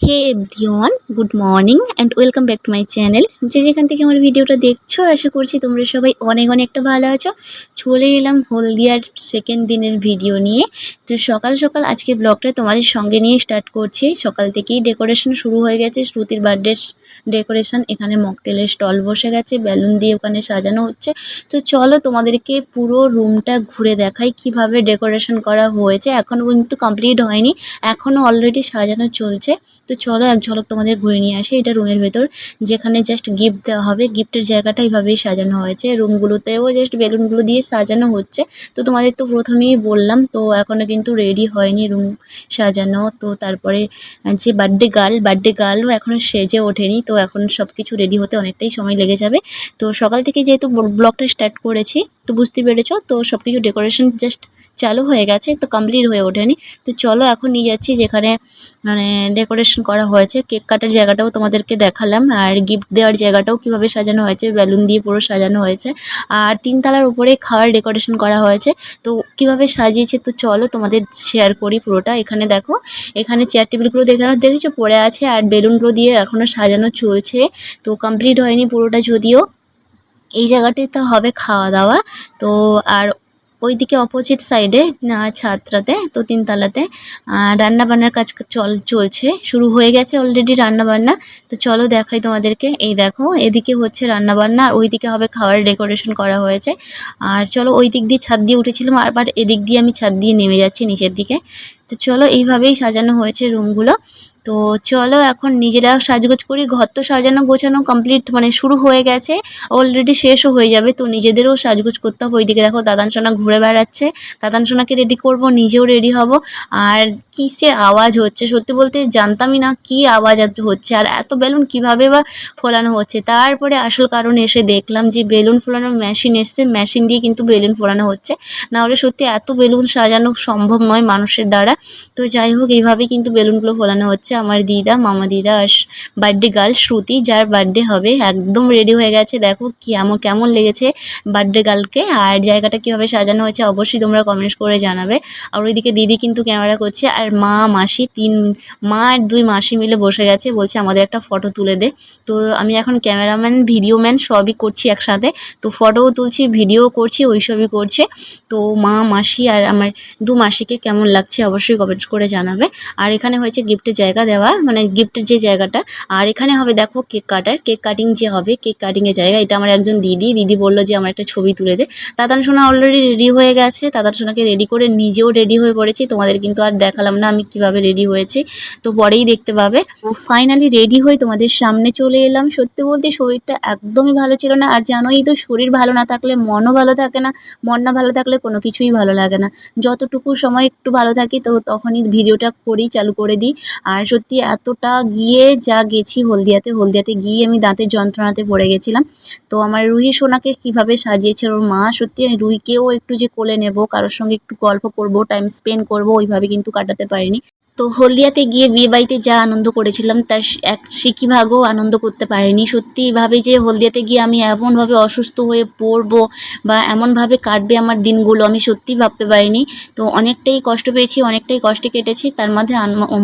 Hey everyone good morning and welcome back to my channel যে যেখান থেকে আমার ভিডিওটা দেখছ, আশা করছি তোমরা সবাই অনেক অনেকটা ভালো আছো। চলে এলাম হলদিয়ার সেকেন্ড দিনের ভিডিও নিয়ে। তো সকাল সকাল আজকে ব্লগটা তোমাদের সঙ্গে নিয়ে স্টার্ট করছি। সকাল থেকেই ডেকোরেশন শুরু হয়ে গেছে, শ্রুতির বার্থডে ডেকোরেশন, এখানে মকটেলের স্টল বসে গেছে, বেলুন দিয়ে ওখানে সাজানো হচ্ছে। তো চলো তোমাদেরকে পুরো রুমটা ঘুরে দেখাই কীভাবে ডেকোরেশন করা হয়েছে। এখনও কিন্তু কমপ্লিট হয়নি এখনও অলরেডি সাজানো চলছে। তো চলো এক ঝলক তোমাদের ঘুরে নিয়ে আসি, এটা রুমের ভেতর। যেখানে জাস্ট গিফট দেওয়া হবে, গিফটের জায়গাটা এইভাবেই সাজানো হয়েছে। রুমগুলোতেও জাস্ট বেলুনগুলো দিয়ে সাজানো হচ্ছে। তো তোমাদের তো প্রথমেই বললাম, তো এখনও কিন্তু রেডি হয়নি রুম সাজানো। তো তারপরে যে বার্থডে গার্ল বার্থডে গার্লও এখনও সেজে ওঠেনি। তো এখন সব কিছু রেডি হতে অনেকটাই সময় লেগে যাবে। তো সকাল থেকে যেহেতু ব্লগটা স্টার্ট করেছি, তো বুঝতে পেরেছ, তো সব কিছু ডেকোরেশন জাস্ট চালু হয়ে গেছে, তো কমপ্লিট হয়ে ওঠেনি। তো চলো এখন নিয়ে যাচ্ছি যেখানে মানে ডেকোরেশন করা হয়েছে। কেক কাটার জায়গাটাও তোমাদেরকে দেখালাম, আর গিফট দেওয়ার জায়গাটাও কীভাবে সাজানো হয়েছে বেলুন দিয়ে পুরো সাজানো হয়েছে। আর তিনতলার উপরে খাওয়ার ডেকোরেশন করা হয়েছে, তো কীভাবে সাজিয়েছে, তো চলো তোমাদের শেয়ার করি পুরোটা। এখানে দেখো, এখানে চেয়ার টেবিলগুলো দেখানো দেখেছ? পড়ে আছে, আর বেলুনগুলো দিয়ে এখনও সাজানো চলছে, তো কমপ্লিট হয়নি পুরোটা যদিও। এই জায়গাটাতে হবে খাওয়া দাওয়া তো আর ওইদিকে অপোজিট সাইডে ছাদটাতে, তো তিনতলাতে। রান্না বান্নার কাজ চল চলছে, শুরু হয়ে গেছে অলরেডি রান্নাবান্না। তো চলো দেখাই তোমাদেরকে। এই দেখো, এদিকে হচ্ছে রান্না বান্না আর ওইদিকে হবে খাওয়ার ডেকোরেশন করা হয়েছে। আর চলো ওই দিক দিয়ে ছাদ দিয়ে উঠেছিলাম আবার এদিক দিয়ে আমি ছাদ দিয়ে নেমে যাচ্ছি নিচের দিকে। তো চলো এইভাবেই সাজানো হয়েছে রুমগুলো তো চলো এখন নিজেরা সাজগোজ করি, ঘর তো সাজানো গোছানো কমপ্লিট মানে শুরু হয়ে গেছে অলরেডি শেষও হয়ে যাবে, তো নিজেদেরও সাজগোজ করতে হবে। ওইদিকে দেখো দাদান সোনা ঘুরে বেড়াচ্ছে, দাদান সোনাকে রেডি করব, নিজেও রেডি হব। আর কিসের আওয়াজ হচ্ছে, সত্যি বলতে জানতামই না কি আওয়াজ হচ্ছে, আর এত বেলুন কীভাবে বা ফোলানো হচ্ছে? তারপরে আসল কারণ এসে দেখলাম যে বেলুন ফোলানোর মেশিন এসছে মেশিন দিয়ে কিন্তু বেলুন ফোলানো হচ্ছে। না হলে সত্যি এত বেলুন সাজানো সম্ভব নয় মানুষের দ্বারা। তো যাই হোক, এইভাবেই কিন্তু বেলুনগুলো ফোলানো হচ্ছে। আমার দিদা, মামা দিদা আর বার্থডে গার্ল শ্রুতি, যার বার্থডে হবে, একদম রেডি হয়ে গেছে। দেখো কেমন কেমন লেগেছে বার্থডে গার্লকে আর জায়গাটা কীভাবে সাজানো হয়েছে অবশ্যই তোমরা কমেন্টস করে জানাবে। আর ওইদিকে দিদি কিন্তু ক্যামেরা করছে। আর মা, মাসি তিন মা আর দুই মাসি মিলে বসে গেছে। বলছে, আমাদের একটা ফটো তুলে দে। তো আমি এখন ক্যামেরাম্যান ভিডিও ম্যান সবই করছি একসাথে। তো ফটোও তুলছি ভিডিও করছি ওই সবই করছে। তো মা, মাসি আর আমার দু মাসিকে কেমন লাগছে অবশ্যই কমেন্টস করে জানাবে। আর এখানে হয়েছে গিফটের জায়গা। দেওয়া মানে গিফটের যে জায়গাটা। আর এখানে হবে দেখো কেক কাটার কেক কাটিং যে হবে কেক কাটিংয়ের জায়গা। এটা আমার একজন দিদি দিদি বলল যে আমার একটা ছবি তুলে দে। তাতান সোনা অলরেডি রেডি হয়ে গেছে। তাতান সোনাকে রেডি করে নিজেও রেডি হয়ে পড়েছি। তোমাদের কিন্তু আর দেখালাম না আমি কীভাবে রেডি হয়েছি। তো পরেই দেখতে পাবে। তো ফাইনালি রেডি হয়ে তোমাদের সামনে চলে এলাম। সত্যি বলতে শরীরটা একদমই ভালো ছিল না। আর জানোই তো, শরীর ভালো না থাকলে, মনও ভালো থাকে না। মন না ভালো থাকলে কোনো কিছুই ভালো লাগে না। যতটুকু সময় একটু ভালো থাকি, তো তখনই ভিডিওটা করি, চালু করে দিই। আর সত্যি এতটা গিয়ে যা গেছি হলদিয়াতে হলদিয়াতে গিয়ে আমি দাঁতের যন্ত্রণাতে পড়ে গেছিলাম। তো আমার রুহি সোনাকে কীভাবে সাজিয়েছে, ওর মা সত্যি আমি রুহিকেও একটু যে কোলে নেব, কারোর সঙ্গে একটু গল্প করব টাইম স্পেন্ড করব, ওইভাবে কিন্তু কাটাতে পারিনি। তো হলদিয়াতে গিয়ে বিয়ে বাড়িতে যা আনন্দ করেছিলাম, তার এক সিকি ভাগও আনন্দ করতে পারিনি। সত্যি ভাবে যে হলদিয়াতে গিয়ে আমি এমনভাবে অসুস্থ হয়ে পড়ব বা এমনভাবে কাটবে আমার দিনগুলো, আমি সত্যি ভাবতে পারিনি। তো অনেকটাই কষ্ট পেয়েছি, অনেকটাই কষ্টে কেটেছি, তার মধ্যে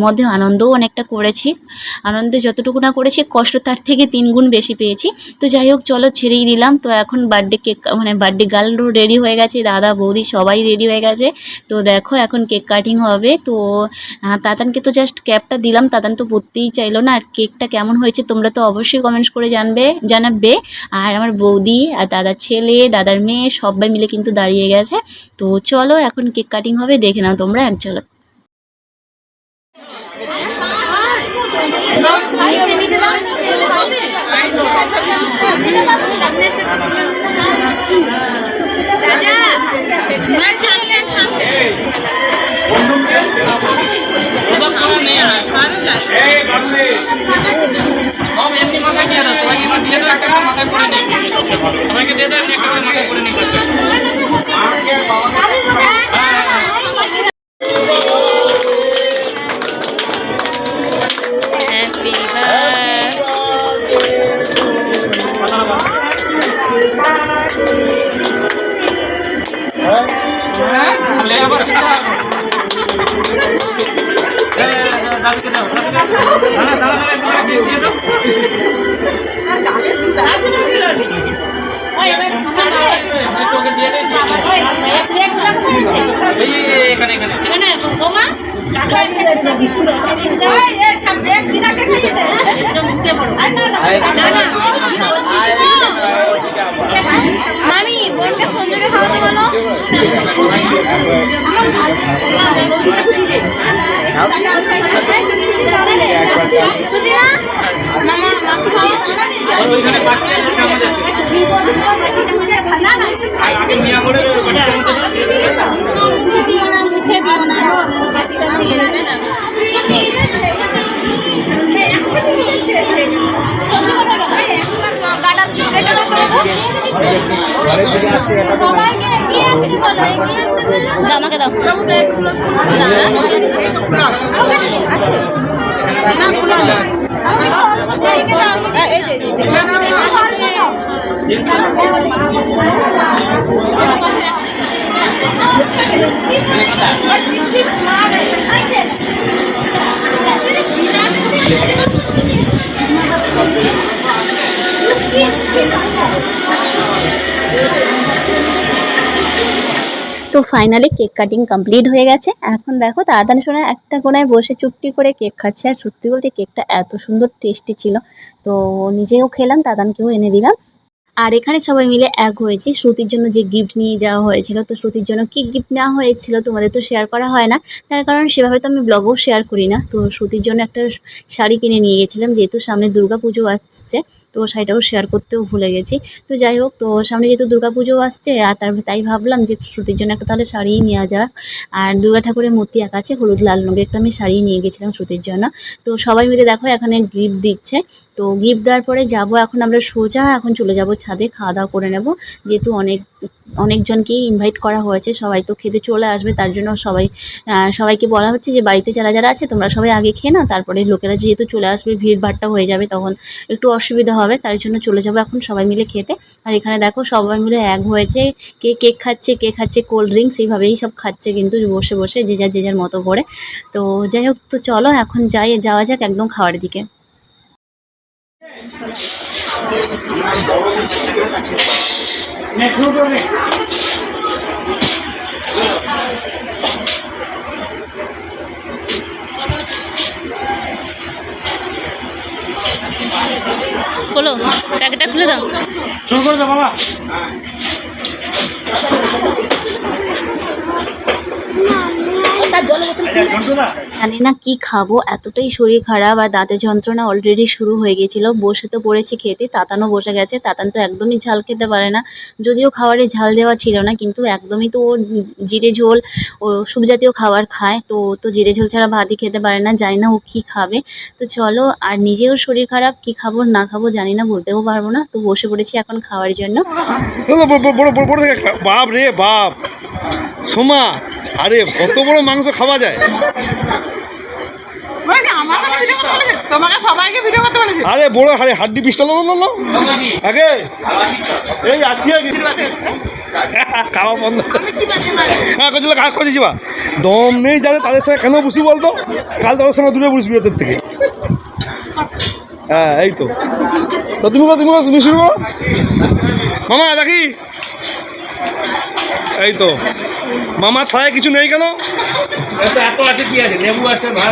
মধ্যে আনন্দও অনেকটা করেছি। আনন্দে যতটুকু না করেছি, কষ্ট তার থেকে তিন গুণ বেশি পেয়েছি। তো যাই হোক, চলো ছেড়েই দিলাম। তো এখন বার্থডে কেক মানে বার্থডে গার্লও রেডি হয়ে গেছে, দাদা, বৌদি সবাই রেডি হয়ে গেছে। তো দেখো এখন কেক কাটিং হবে। তো তাতানকে তো জাস্ট ক্যাপটা দিলাম, তাতান তো পরতেই চাইলো না, আর কেকটা কেমন হয়েছে তোমরা তো অবশ্যই কমেন্টস করে জানবে, জানাবে। আর আমার বৌদি আর দাদার ছেলে, দাদার মেয়ে সবাই মিলে কিন্তু দাঁড়িয়ে গেছে। তো চলো, এখন কেক কাটিং হবে, দেখে নাও তোমরা, এক চলো। নিচে নিচে দাও রাজা না চালিয়ে সামনে এমনি মাথায় দিয়ে দাও সবাইকে এবার দিয়ে দাও একটা করে মাথায় করে নিই সবাইকে দিয়ে দাও এমনি একটা মামি বোনকে সঞ্জুকে খাওয়াতে বলো। সুদিরা মামা মাকে খাওয়া ওইখানে পাঠিয়ে সবাইকে এগিয়ে আসতে বলো তো ফাইনালি কেক কাটিং কমপ্লিট হয়ে গেছে। এখন দেখো, তাড়াতাড়ি শোনা, একটা কোনায় বসে চুপটি করে কেক খাচ্ছে। আর সত্যি বলতে কেকটা এত সুন্দর টেস্টি ছিল। তো নিজেও খেলাম তাদানকেও এনে দিলাম। আর এখানে সবাই মিলে এক হয়েছি। শ্রুতির জন্য যে গিফট নিয়ে যাওয়া হয়েছিল, তো শ্রুতির জন্য কি গিফট নেওয়া হয়েছিল তোমাদের তো শেয়ার করা হয় না। তার কারণ সেভাবে তো আমি ব্লগও শেয়ার করি না। তো শ্রুতির জন্য একটা শাড়ি কিনে নিয়ে গেছিলাম, যেহেতু সামনে পুজো আসছে, তো শাড়িটাও শেয়ার করতেও ভুলে গেছি। তো যাই হোক, তো সামনে যেহেতু পুজো আসছে, আর তার তাই ভাবলাম যে শ্রুতির জন্য একটা তাহলে শাড়িই নেওয়া যাক। আর দুর্গা ঠাকুরের মূর্তি আঁকা আছে, হলুদ লাল রঙের একটা আমি শাড়ি নিয়ে গেছিলাম শ্রুতির জন্য। তো সবাই মিলে দেখো, এখানে গিফট দিচ্ছে। তো গিফট দেওয়ার পরে যাব, এখন আমরা সোজা এখন চলে যাব ছাদে খাওয়া দাওয়া করে নেব। যেহেতু অনেক, অনেকজনকেই ইনভাইট করা হয়েছে, সবাই তো খেতে চলে আসবে, তার জন্য সবাই সবাইকে বলা হচ্ছে যে বাড়িতে যারা যারা আছে তোমরা সবাই আগে খেয়ে না তারপরে লোকেরা যেহেতু চলে আসবে, ভিড় ভাড়টা হয়ে যাবে, তখন একটু অসুবিধা হবে, তার জন্য চলে যাব এখন সবাই মিলে খেতে। আর এখানে দেখো সবাই মিলে এক হয়েছে, কে কেক খাচ্ছে, কে খাচ্ছে কোল্ড ড্রিঙ্কস এইভাবেই সব খাচ্ছে কিন্তু বসে বসে, যে যার যে যার মতো করে। তো যাই হোক, তো চলো এখন যাই, যাওয়া যাক একদম খাওয়ার দিকে। খোলো প্যাকেটটা খুলে দাও শুরু করে দাও বাবা জানি না কি খাব, এতটাই শরীর খারাপ আর দাঁতের যন্ত্রণা অলরেডি শুরু হয়ে গেছিল। বসে তো পড়েছি খেতে, তাতানও বসে গেছে, তাতান তো একদমই ঝাল খেতে পারে না। যদিও খাবারে ঝাল দেওয়া ছিল না, কিন্তু একদমই তো ও জিরে ঝোল, ও জাতীয় খাবার খায়, তো তো জিরে ঝোল ছাড়া ভাতই খেতে পারে না, জানি না ও কী খাবে। তো চলো, আর নিজেও শরীর খারাপ, কী খাব, না খাব জানি না, বলতেও পারব না। তো বসে পড়েছি এখন খাওয়ার জন্য। বাপ রে বাপ। সোমা, আরে, কত বড় মাংস খাওয়া যায়। তোমাকে সবাইকে ভিডিও করতে বলেছে। আরে বড় আরে হাড্ডি পিসটা লো লো লো। আগে? এই আছি আগে। খাওয়া বন্ধ। হ্যাঁ কচুল কাজ করেছি বা দম নেই যাদের তাদের সঙ্গে কেন বসি বলতো? কাল তোর সঙ্গে দূরে বসবি ওদের থেকে। হ্যাঁ এই তো। তো তুমি করো, তুমি করো, তুমি শুরু করো। মামা দেখি। এই তো। মামা থায় কিছু নেই কেন?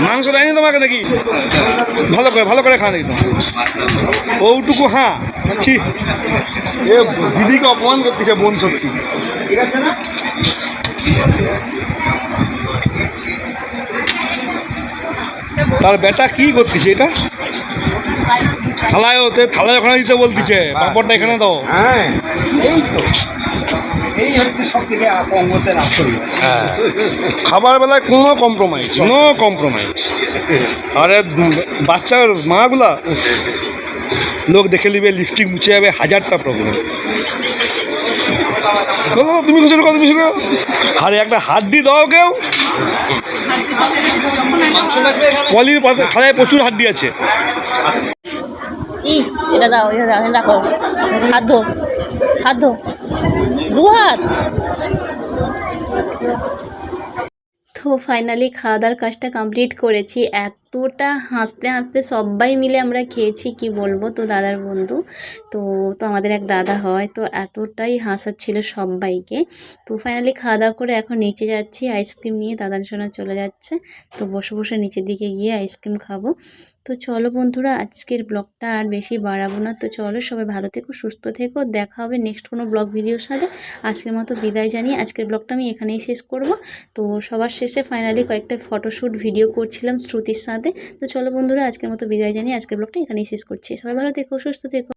মাংস দেয়নি তোমাকে নাকি? ভালো করে ভালো করে খান একদম ওটুকু হ্যাঁ ছি। এ দিদিকে অপমান করতেছে বোন সত্যি। তার বেটা কি করতেছে এটা? থালায় ওতে থালায় ওখানে দিতে বলতেছে। পাপড়টা এখানে দাও। হ্যাঁ। এই তো। এই হচ্ছে সব থেকে অঙ্গতের আসল। হ্যাঁ। খাবার বেলায় কোনো কম্প্রোমাইজ নো কম্প্রোমাইজ আরে বাচ্চার মাগুলা লোক দেখে নিবে লিপস্টিক মুছে যাবে হাজারটা প্রবলেম তুমি শুরু করো তুমি শুরু আরে একটা হাড্ডি দাও কেউ। পলির পাতে থালায় প্রচুর হাড্ডি আছে। ইস, এটা দাও এটা দাও রাখো। হাত ধো হাত ধো। দু হাত। তো ফাইনালি খাওয়া দাওয়ার কাজটা কমপ্লিট করেছি। এতটা হাসতে হাসতে সবাই মিলে আমরা খেয়েছি, কি বলব? তো দাদার বন্ধু, তো তো আমাদের এক দাদা হয়, তো এতটাই হাসাচ্ছিল সবাইকে। তো ফাইনালি খাওয়া দাওয়া করে এখন নিচে যাচ্ছি আইসক্রিম নিয়ে দাদার জন্য চলে যাচ্ছে। তো বসে বসে নিচের দিকে গিয়ে আইসক্রিম খাব। তো চলো বন্ধুরা, আজকের ব্লগটা আর বেশি বাড়াবো না। তো চলো সবাই ভালো থেকো, সুস্থ থেকো। দেখা হবে নেক্সট কোনো ব্লগ ভিডিওর সাথে। আজকের মতো বিদায় জানিয়ে আজকের ব্লগটা আমি এখানেই শেষ করব। তো সবার শেষে ফাইনালি কয়েকটা ফটোশ্যুট ভিডিও করছিলাম শ্রুতির সাথে। তো চলো বন্ধুরা, আজকের মতো বিদায় জানিয়ে আজকের ব্লগটা এখানেই শেষ করছি। সবাই ভালো থেকো, সুস্থ থেকো।